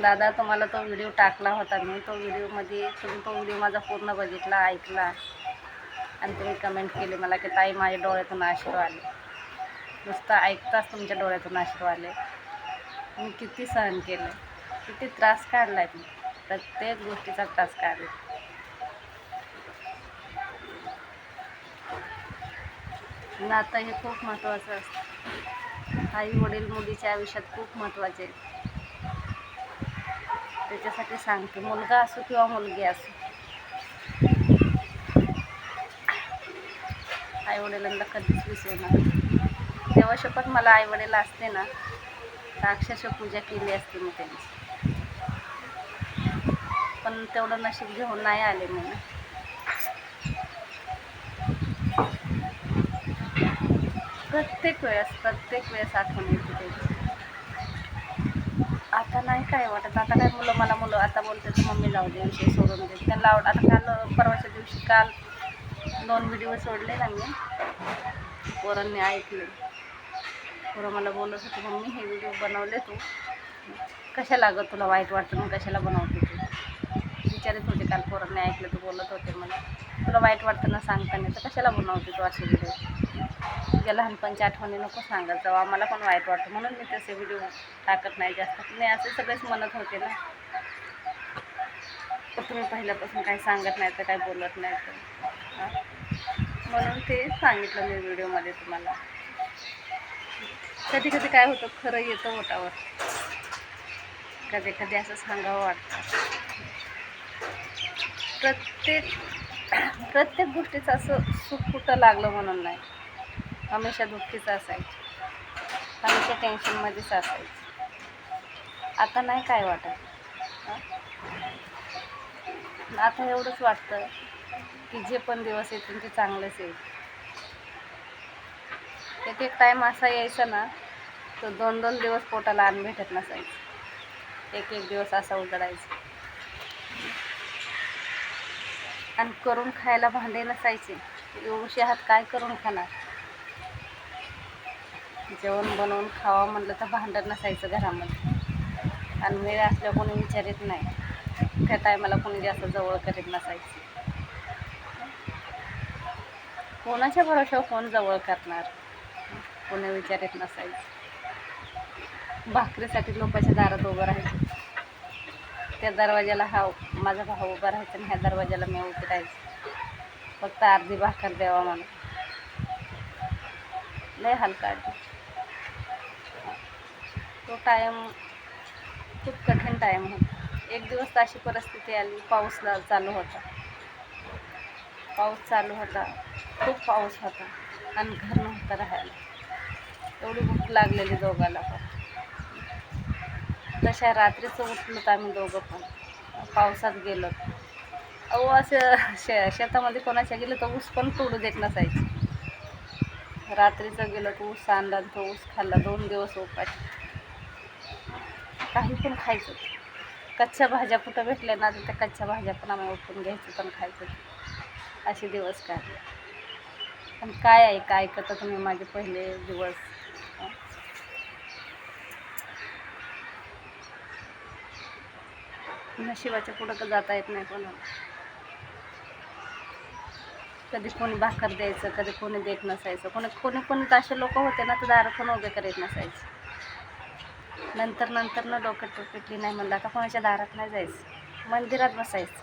दादा तुम्हाला तो व्हिडिओ टाकला होता. मी तो व्हिडिओमध्ये तुम्ही तो व्हिडिओ माझा पूर्ण बघितला ऐकला. आणि तुम्ही कमेंट केली मला की ताई माझ्या डोळ्यातून आश्रू आले. नुसतं ऐकताच तुमच्या डोळ्यातून आश्रू आले. मी किती सहन केलं. किती त्रास काढला आहे मी. प्रत्येक गोष्टीचा त्रास काढला. नातं हे खूप महत्त्वाचं असतं. आई वडील मुलीच्या आयुष्यात खूप महत्त्वाचे आहेत. त्याच्यासाठी सांगते. मुलगा असो किंवा मुलगी असो. आई वडिलांना कधीच विसरणार तेव्हा शपथ मला आई वडील असते ना तर अक्षरशः पूजा केली असते मी त्यांची पण तेवढं नशीब घेऊन नाही आले मी ना. प्रत्येक वेळेस प्रत्येक वेळेस आठवण येते त्याची. नाही काय वाटत? आता काय मुलं मला मुलं आता बोलते मम्मी जाऊ दे विषय सोडून दे. त्यांना आवड आता काल परवाच्या दिवशी काल दोन व्हिडिओ सोडले ना मी. पोरांनी ऐकले. पोरं मला बोलत होते मम्मी हे व्हिडिओ बनवले तू. कशाला लागत तुला वाईट वाटतं मग कशाला बनवते तू? विचारत होते काल पोरांनी ऐकलं तू बोलत होते मला. तुला वाईट वाटतं ना सांगताना तर कशाला बनवते तू असे व्हिडिओ तुझ्या लहानपणच्या आठवणी नको सांगत जाऊ. आम्हाला पण वाईट वाटतं. म्हणून मी तसे व्हिडिओ टाकत नाही जास्त. नाही असे सगळेच म्हणत होते ना. तर तुम्ही पहिल्यापासून काही सांगत नाही तर काही बोलत नाही तर. म्हणून ते सांगितलं मी व्हिडिओमध्ये तुम्हाला. कधी कधी काय होतं खरं येतं ओटावर कधी कधी असं सांगावं वाटतं. प्रत्येक प्रत्येक गोष्टीचं असं सुख कुठं लागलं म्हणून नाही. हमेशा दुःखीच असायचं. हमेशा टेन्शनमध्येच असायचं. आता नाही काय वाटत? आता एवढंच वाटतं की जे पण दिवस येतील ते चांगलंच येईल एक एक टाईम असा यायचा ना तो दोन दोन दिवस पोटाला अन्न भेटत नसायचं. एक एक दिवस असा उजडायचा. आणि करून खायला भांडे नसायचे. एवढे हात काय करून खाणार? जेवण बनवून खावा म्हटलं तर भांडण नसायचं घरामध्ये. आणि वेळ असल्यावर कोणी विचारित नाही. त्या टायमाला कोणी जास्त जवळ करीत नसायचं. कोणाच्या भरोशावर कोण जवळ करणार? कोणी विचारित नसायचं. भाकरीसाठी लोकांच्या दारात उभं राहायचं. त्या दरवाजाला हा माझा भाऊ उभा राहायचा आणि ह्या दरवाजाला मी उभी राहायचं. फक्त अर्धी भाकर द्यावा म्हणून. लय हलका तो टाईम खूप कठीण टाईम होता. एक दिवस तर अशी परिस्थिती आली पाऊसला चालू होता. पाऊस चालू होता खूप पाऊस होता. आणि घर नव्हतं राहायला. एवढी भूक लागलेली दोघाला पण. तशा रात्रीचं उठलो तर आम्ही दोघं पण. पावसात गेलो. अहो असं शे शेतामध्ये कोणाच्या गेलं तर ऊस पण तोडू देत नसायची. रात्रीचं गेलो तर ऊस आणला तो ऊस खाल्ला. दोन दिवस उपाशी. काही पण खायचं कच्च्या भाज्या कुठं भेटल्या ना तर त्या कच्च्या भाज्या पण आम्ही उठून घ्यायचं पण खायचं असे दिवस काढले पण काय आहे काय ऐकता तुम्ही माझे पहिले दिवस? नशिबाच्या पुढं तर जाता येत नाही कोणाला. कधी कोणी भाकर द्यायचं कधी कोणी देत नसायचं. कोणी कोणी कोणी तर असे लोक होते ना तर दार पण उभे करीत नसायचे. नंतर नंतर न डोक्यात टोपेटली नाही म्हणलं. आता कोणाच्या दारात नाही जायचं. मंदिरात बसायचं.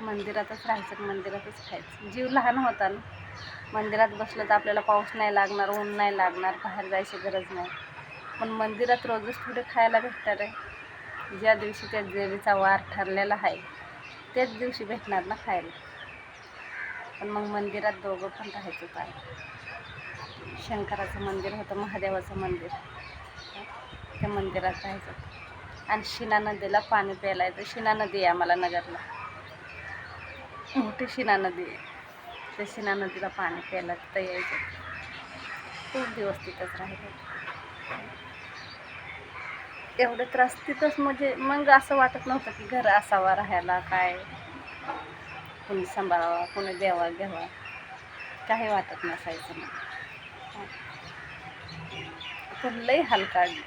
मंदिरातच राहायचं मंदिरातच खायचं. जीव लहान होता ना. मंदिरात बसलं तर आपल्याला पाऊस नाही लागणार ऊन नाही लागणार बाहेर जायची गरज नाही. पण मंदिरात रोजच थोडे खायला भेटणार आहे. ज्या दिवशी त्या देवीचा वार ठरलेला आहे त्याच दिवशी भेटणार ना खायला. पण मग मंदिरात दोघं पण राहायचं पाहिजे शंकराचं मंदिर होतं महादेवाचं मंदिर. त्या मंदिरात राहायचं. आणि शिना नदीला पाणी प्यायला येतं शिना नदी आहे आम्हाला नगरला. मोठी शिना नदी आहे. त्या शिना नदीला पाणी प्यायला तिथं यायचं. खूप दिवस तिथंच राहायचं. एवढे त्रास तिथंच म्हणजे मग असं वाटत नव्हतं की घर असावा राहायला काय. कुणी सांभाळावा कुणी द्यावा घ्यावा. काही वाटत नसायचं. मग पण लई हाल काढले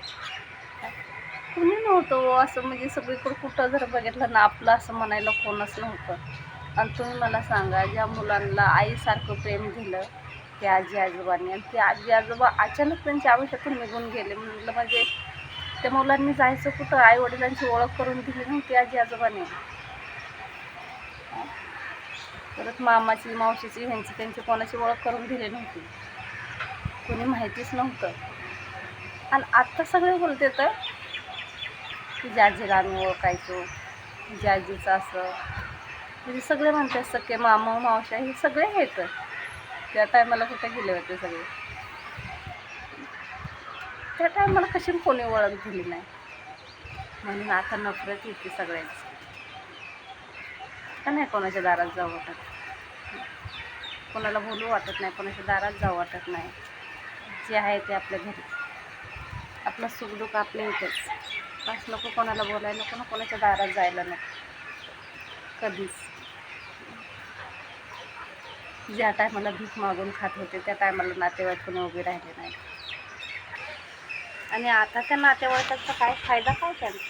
कुणी नव्हतं हो असं म्हणजे सगळीकडं कुठं जर बघितलं ना आपलं असं म्हणायला कोणच नव्हतं. आणि तुम्ही मला सांगा ज्या मुलांना आईसारखं प्रेम दिलं ते आजी आजोबांनी आणि ते आजी आजोबा अचानक त्यांच्या आयुष्यातून निघून गेले. म्हटलं म्हणजे त्या मुलांनी जायचं कुठं? आई वडिलांची ओळख करून दिली नव्हती आजी आजोबाने. परत मामाची मावशीची ह्यांची त्यांची कोणाची ओळख करून दिली नव्हती. कोणी माहितीच नव्हतं. आणि आत्ता सगळे बोलते तर की जाजीला आम्ही ओळखायचो जाजीचं असं. म्हणजे सगळे म्हणतात सख्खे मामा मावशा हे सगळे आहेत. त्या टायमाला कुठे गेले होते सगळे? त्या टायमाला कशी कोणी ओळख दिली नाही. म्हणून आता नफरत येते सगळ्यांची. का नाही कोणाच्या दारात जाऊ वाटत? कोणाला बोलू वाटत नाही कोणाच्या दारात जाऊ वाटत नाही. जे आहे ते आपल्या घरी. आपलं सुखदुःख आपल्या इथेच. बस नको कोणाला बोलायला नको ना कोणाच्या दारात जायला नको. कधीच. ज्या टायमाला भीक मागून खात होते त्या टायमाला नातेवाईक कोणी उभे राहिले नाही. आणि आता त्या नातेवाईकाचा काय फायदा काय त्यांना?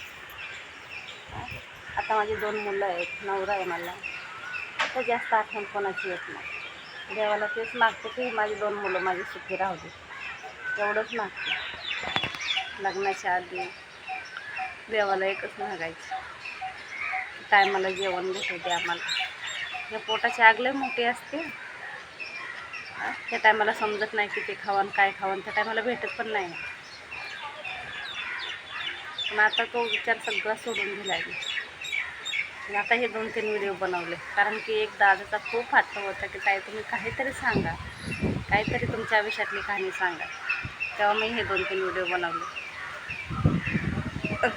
आता माझी दोन मुलं आहेत नवरा आहे मला. आता जास्त आठवण कोणाची येत नाही. देवाला तेच मागते की माझी दोन मुलं माझी सुखी राहू दे एवढंच मागते. लग्नाच्या आधी देवाला एकच मागायचं. टायमाला जेवण भेटते दे आम्हाला. या पोटाची आग मोठी असते. त्या टायमाला समजत नाही किती खावं काय खावन त्या टायमाला भेटत पण नाही. पण आता तो विचार सगळा सोडून दिला आहे मी. आता हे दोन तीन व्हिडिओ बनवले. कारण की एक दादाचा खूप हट्ट होता की ताई तुम्ही काहीतरी सांगा. काहीतरी तुमच्या आयुष्यातली कहाणी सांगा. तेव्हा मी हे दोन तीन व्हिडिओ बनवले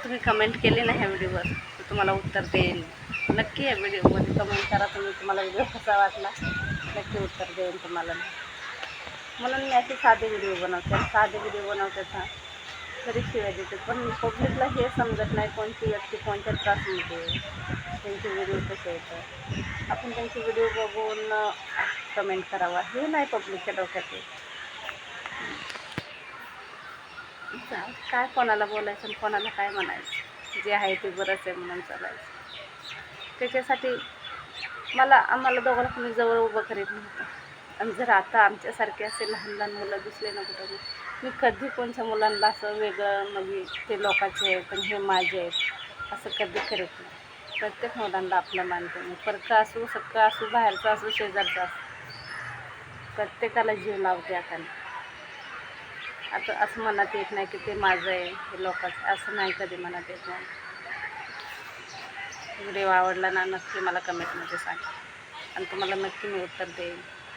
तुम्ही कमेंट केली ना ह्या व्हिडिओवर तर तुम्हाला उत्तर देईन. नक्की या व्हिडिओमध्ये कमेंट करा तुम्ही तुम्हाला व्हिडिओ कसा वाटला. नक्की उत्तर देईन तुम्हाला. मी म्हणून मी असे साधे व्हिडिओ बनवते. साधे व्हिडिओ बनवते ना तरी शिवाय देते. पब्लिकला हे समजत नाही कोणती व्यक्ती कोणत्या त्रासमध्ये त्यांचे व्हिडिओ कसे येतात. आपण त्यांचे व्हिडिओ बघून कमेंट करावा. हे नाही पब्लिकच्या डोक्यात येत. जा, काय कोणाला बोलायचं आणि कोणाला काय म्हणायचं? जे आहे ते बरंच आहे म्हणून चालायचं. त्याच्यासाठी मला आम्हाला दोघांना कोणी जवळ उभं करीत नव्हतं. आणि जर आता आमच्यासारखे असे लहान लहान मुलं दिसले ना कुठं मी कधी कोणत्या मुलांना असं वेगळं म्हणजे ते लोकांचे आहेत पण हे माझे आहेत असं कधी करत नाही. प्रत्येक मुलांना आपलं मानते मी. परकं असू सक्कं असू बाहेरचं असू शेजारचं असू प्रत्येकाला जीव लावते आता आता असं मनात येत नाही की ते माझं आहे हे लोकांचं असं नाही कधी मनात येत नाही. व्हिडिओ आवडला ना नक्की मला कमेंटमध्ये सांगा. आणि तुम्हाला नक्की मी उत्तर देईन.